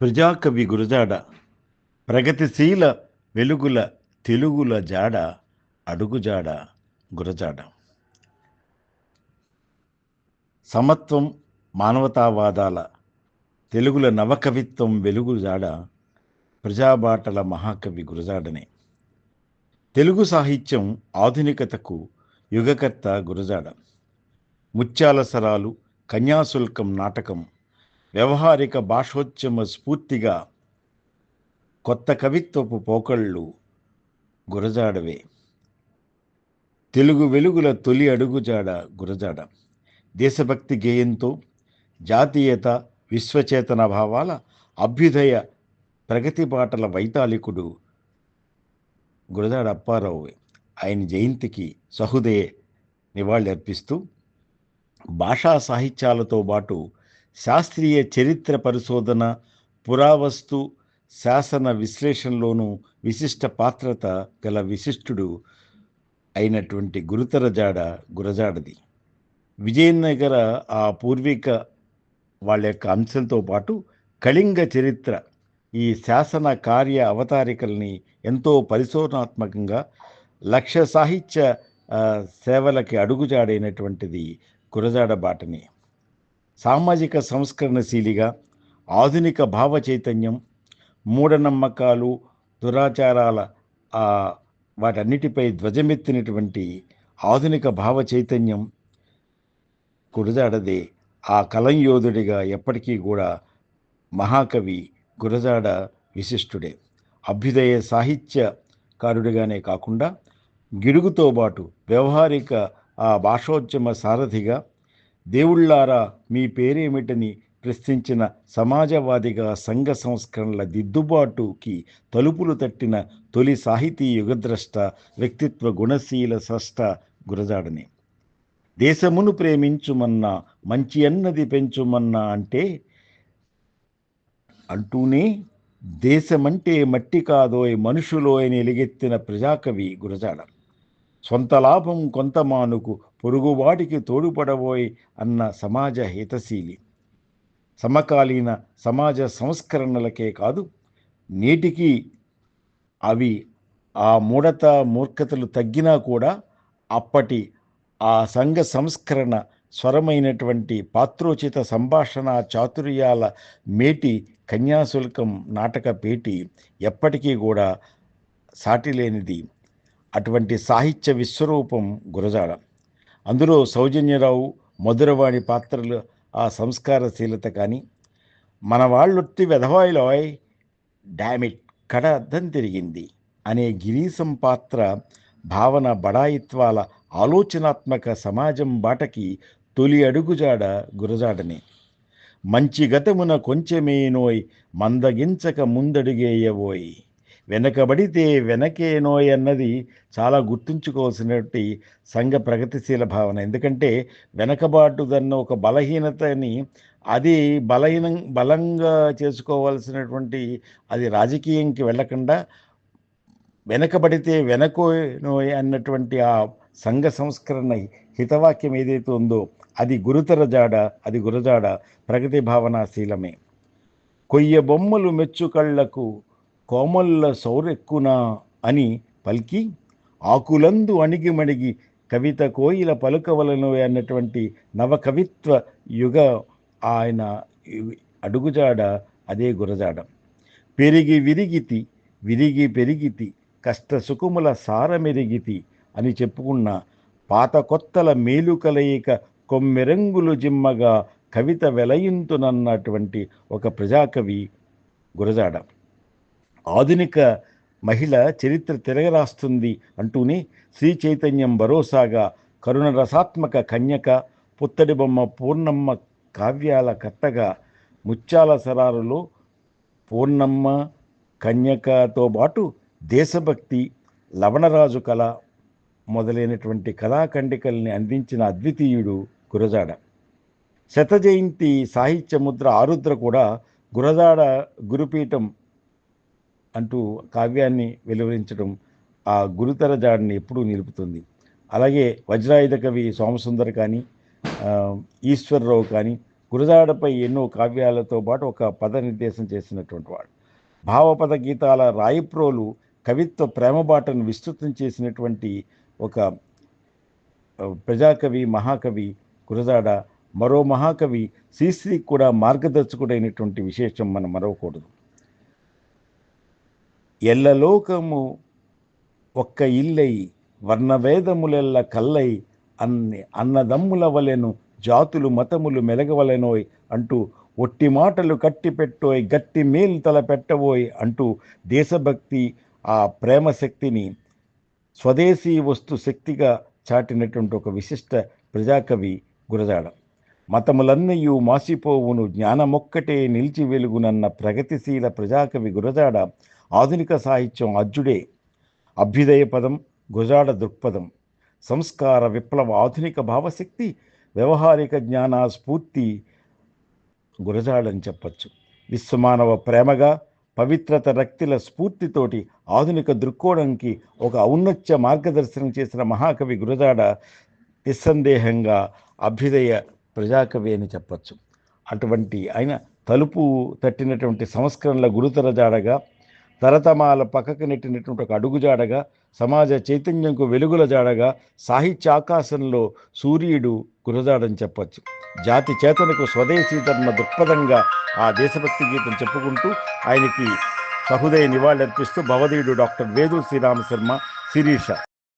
ప్రజాకవి గురజాడ ప్రగతిశీల వెలుగుల తెలుగుల జాడ అడుగుజాడ గురజాడ. సమత్వం మానవతావాదాల తెలుగుల నవకవిత్వం వెలుగుజాడ ప్రజాబాటల మహాకవి గురజాడనే. తెలుగు సాహిత్యం ఆధునికతకు యుగకర్త గురజాడ. ముత్యాల సరాలు కన్యాశుల్కం నాటకం వ్యవహారిక భాషోద్యమ స్ఫూర్తిగా కొత్త కవిత్వపు పోకళ్ళు గురజాడవే. తెలుగు వెలుగుల తొలి అడుగుజాడ గురజాడ. దేశభక్తి గేయంతో జాతీయత విశ్వచేతన భావాల అభ్యుదయ ప్రగతి పాటల వైతాళికుడు గురజాడ అప్పారావు ఆయన జయంతికి సహృదయ నివాళులర్పిస్తూ భాషా సాహిత్యాలతో పాటు శాస్త్రీయ చరిత్ర పరిశోధన పురావస్తు శాసన విశ్లేషణలోనూ విశిష్ట పాత్రత గల విశిష్టుడు అయినటువంటి గురుతర జాడ గురజాడది. విజయనగర ఆ పూర్వీక వాళ్ళ యొక్క అంశంతో పాటు కళింగ చరిత్ర ఈ శాసన కార్య అవతారికల్ని ఎంతో పరిశోధనాత్మకంగా లక్ష్య సాహిత్య సేవలకి అడుగుజాడైనటువంటిది గురజాడ బాటని. సామాజిక సంస్కరణశీలిగా ఆధునిక భావ చైతన్యం మూఢనమ్మకాలు దురాచారాల వాటన్నిటిపై ధ్వజమెత్తినటువంటి ఆధునిక భావ చైతన్యం గురజాడదే. ఆ కలంయోధుడిగా ఎప్పటికీ కూడా మహాకవి గురజాడ విశిష్టుడే. అభ్యుదయ సాహిత్యకారుడిగానే కాకుండా గిడుగుతో పాటు వ్యవహారిక ఆ భాషోద్యమ సారథిగా దేవుళ్ళారా మీ పేరేమిటని ప్రశ్నించిన సమాజవాదిగా సంఘ సంస్కరణల దిద్దుబాటుకి తలుపులు తట్టిన తొలి సాహితీ యుగద్రష్ట వ్యక్తిత్వ గుణశీల స్రష్ట గురజాడని. దేశమును ప్రేమించుమన్నా మంచి అన్నది పెంచుమన్నా అంటే అంటూనే దేశమంటే మట్టి కాదోయ్ మనుషులోయని ఎలుగెత్తిన ప్రజాకవి గురజాడ. సొంత లాభం కొంత మానుకు పొరుగువాటికి తోడుపడబోయి అన్న సమాజ హితశీలి. సమకాలీన సమాజ సంస్కరణలకే కాదు నేటికి అవి ఆ మూఢత మూర్ఖతలు తగ్గినా కూడా అప్పటి ఆ సంఘ సంస్కరణ స్వరమైనటువంటి పాత్రోచిత సంభాషణ చాతుర్యాల మేటి కన్యాశుల్కం నాటక పేటి ఎప్పటికీ కూడా సాటిలేనిది. అటువంటి సాహిత్య విశ్వరూపం గురజాడ అందులో సౌజన్యరావు మధురవాణి పాత్రలు ఆ సంస్కారశీలత కానీ మన వాళ్ళొత్తి వెధవాయిలోయ్ డామిట్ కడ అర్థం తిరిగింది అనే గిరీశం పాత్ర భావన బడాయిత్వాల ఆలోచనాత్మక సమాజం బాటకి తొలి అడుగుజాడ గురజాడనే. మంచి గతమున కొంచెమేనోయ్ మందగించక ముందడుగేయబోయ్. వెనకబడితే వెనకేనోయ్ అన్నది చాలా గుర్తుంచుకోవాల్సినటువంటి సంఘ ప్రగతిశీల భావన. ఎందుకంటే వెనకబాటుదన్న ఒక బలహీనతని అది బలహీనం బలంగా చేసుకోవాల్సినటువంటి అది రాజకీయంకి వెళ్ళకుండా వెనకబడితే వెనకోనోయ్ అన్నటువంటి ఆ సంఘ సంస్కరణ హితవాక్యం ఏదైతే ఉందో అది గురుతర జాడ అది గురజాడ ప్రగతి భావనాశీలమే. కొయ్య బొమ్మలు మెచ్చుకళ్ళకు కోమల్ల సౌరెక్కునా అని పలికి ఆకులందు అణిగిమణిగి కవిత కోయిల పలుకవలను అన్నటువంటి నవకవిత్వ యుగ ఆయన అడుగుజాడ అదే గురజాడ. పెరిగి విరిగితి విరిగి పెరిగితి కష్ట సుఖముల సారమెరిగితి అని చెప్పుకున్న పాత కొత్తల మేలు కలయిక కొమ్మెరంగులు జిమ్మగా కవిత వెలయింతునన్నటువంటి ఒక ప్రజాకవి గురజాడ. ఆధునిక మహిళ చరిత్ర తిరగరాస్తుంది అంటూనే శ్రీ చైతన్యం భరోసాగా కరుణ రసాత్మక కన్యక పుత్తడి బొమ్మ పూర్ణమ్మ కావ్యాల కట్టగా ముత్యాల సరారులో పూర్ణమ్మ కన్యకతో పాటు దేశభక్తి లవణరాజు కళ మొదలైనటువంటి కళాఖండికల్ని అందించిన అద్వితీయుడు గురజాడ. శత జయంతి సాహిత్య ముద్ర ఆరుద్ర కూడా గురజాడ గురుపీఠం అంటూ కావ్యాన్ని వెలువరించడం ఆ గురుతర జాడని ఎప్పుడూ నిలుపుతుంది. అలాగే వజ్రాయుధ కవి సోమసుందర్ కానీ ఈశ్వరరావు కానీ గురజాడపై ఎన్నో కావ్యాలతో పాటు ఒక పద నిర్దేశం చేసినటువంటి వాడు. భావపద గీతాల రాయిప్రోలు కవిత్వ ప్రేమబాటను విస్తృతం చేసినటువంటి ఒక ప్రజాకవి మహాకవి గురజాడ మరో మహాకవి శ్రీశ్రీ కూడా మార్గదర్శకుడైనటువంటి విశేషం మనం మరవకూడదు. ఎల్లలోకము ఒక్క ఇల్లై వర్ణవేదములెల్ల కల్లై అన్ని అన్నదమ్ముల వలెను జాతులు మతములు మెలగవలెనోయ్ అంటూ ఒట్టి మాటలు కట్టి పెట్టోయ్ గట్టి మేలు తల పెట్టవోయ్ అంటూ దేశభక్తి ఆ ప్రేమ శక్తిని స్వదేశీ వస్తు శక్తిగా చాటినటువంటి ఒక విశిష్ట ప్రజాకవి గురజాడ. మతములన్నయు మాసిపోవును జ్ఞానమొక్కటే నిలిచి వెలుగునన్న ప్రగతిశీల ప్రజాకవి గురజాడ ఆధునిక సాహిత్యం అర్జుడే అభ్యుదయ పదం గురజాడ దృక్పథం సంస్కార విప్లవ ఆధునిక భావశక్తి వ్యవహారిక జ్ఞాన స్ఫూర్తి గురజాడని చెప్పచ్చు. విశ్వమానవ ప్రేమగా పవిత్రత రక్తిల స్ఫూర్తితోటి ఆధునిక దృక్కోణంకి ఒక ఔన్నత్య మార్గదర్శనం చేసిన మహాకవి గురజాడ నిస్సందేహంగా అభ్యుదయ ప్రజాకవి అని చెప్పచ్చు. అటువంటి ఆయన తలుపు తట్టినటువంటి సంస్కరణల గురుతర జాడగా తరతమాల పక్కకు నెట్టినటువంటి ఒక అడుగుజాడగా సమాజ చైతన్యంకు వెలుగుల జాడగా సాహిత్య ఆకాశంలో సూర్యుడు గురజాడని చెప్పచ్చు. జాతి చేతనకు స్వదేశీ ధర్మ దృక్పథంగా ఆ దేశభక్తి గీతం చెప్పుకుంటూ ఆయనకి సహృదయ నివాళులర్పిస్తూ భవదీయుడు డాక్టర్ వేదు శ్రీరామ శర్మ శిరీష.